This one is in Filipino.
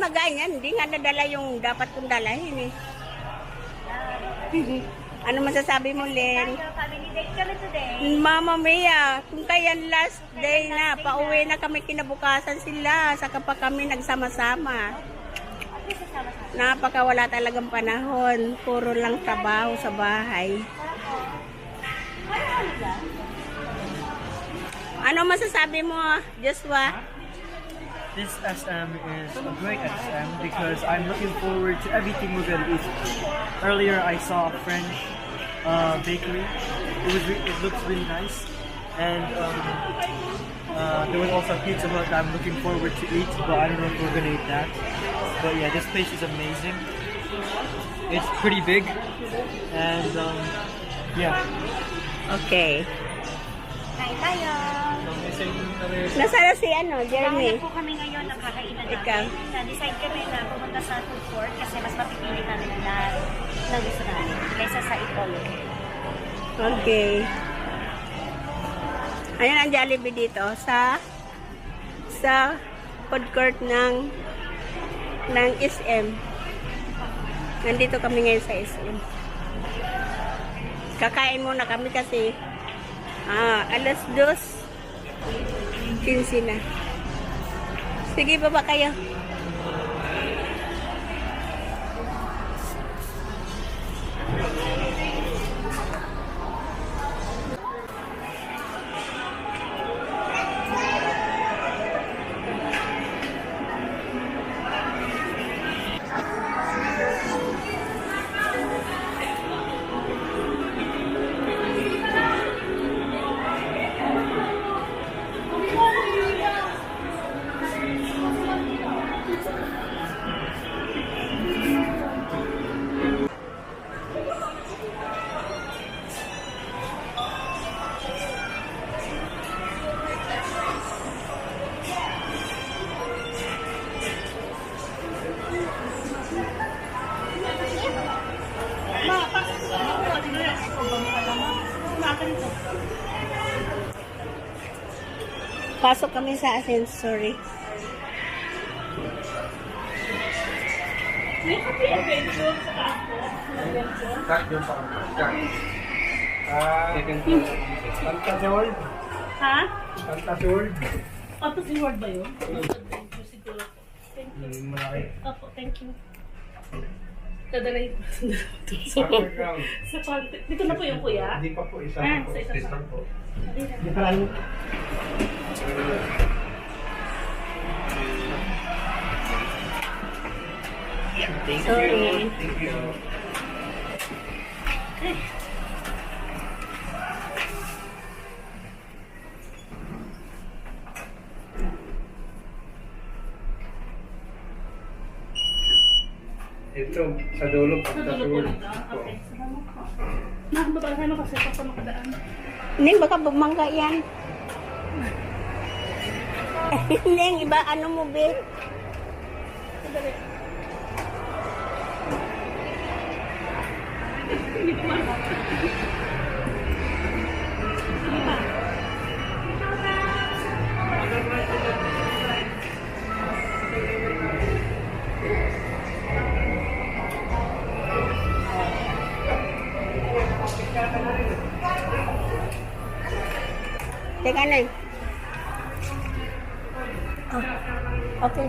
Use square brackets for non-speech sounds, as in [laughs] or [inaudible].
maganyan. Hindi nga nadala yung dapat kong dalahin eh. [laughs] ano masasabi mo, Len? Mama Mia, kung kaya last day na, pauwi na kami kinabukasan sila, saka pa kami nagsama-sama. Sa Napakawala talagang panahon. Puro lang trabaho sa bahay. Ano masasabi mo, Joshua? This SM is a great SM because I'm looking forward to everything we're gonna eat. Earlier, I saw a French uh, bakery. It was it looks really nice, and um, uh, there was also a pizza hut that I'm looking forward to eat, but I don't know if we're gonna eat that. But yeah, this place is amazing. It's pretty big, and um, yeah. Okay. Kain tayo. Nasaan na si ano, Jeremy? Kaya po kami ngayon nakakainan namin. Ikaw. Na-decide kami na pumunta sa food court kasi mas mapipili namin na lahat na gusto namin kaysa sa Ipolo. Okay. Ayan ang Jollibee dito sa sa food court ng ng SM. Nandito kami ngayon sa SM. Kakain muna kami kasi ah, alas dos 15 na. Sige, baba kayo. Pasok kami sa sensory. Kanta sa world. Ha? Kanta sa world. Opo, si Ward ba yun? Malaki. Opo, thank you. Dadalhin ko sa Underground. sa contact. Dito na po yung kuya. Hindi pa po isa Ah, po. sa isa This pa. lang po. Thank Sorry. you. Thank you. Ito, sa dulo, Sa kanta sa dulo po world. nito. Okay. Salamat po. Nakababa ano kasi pa sa makadaan. Ning, baka bumangga yan. Ning, iba ano mo, be? Sadali. Teka na. Oh, okay.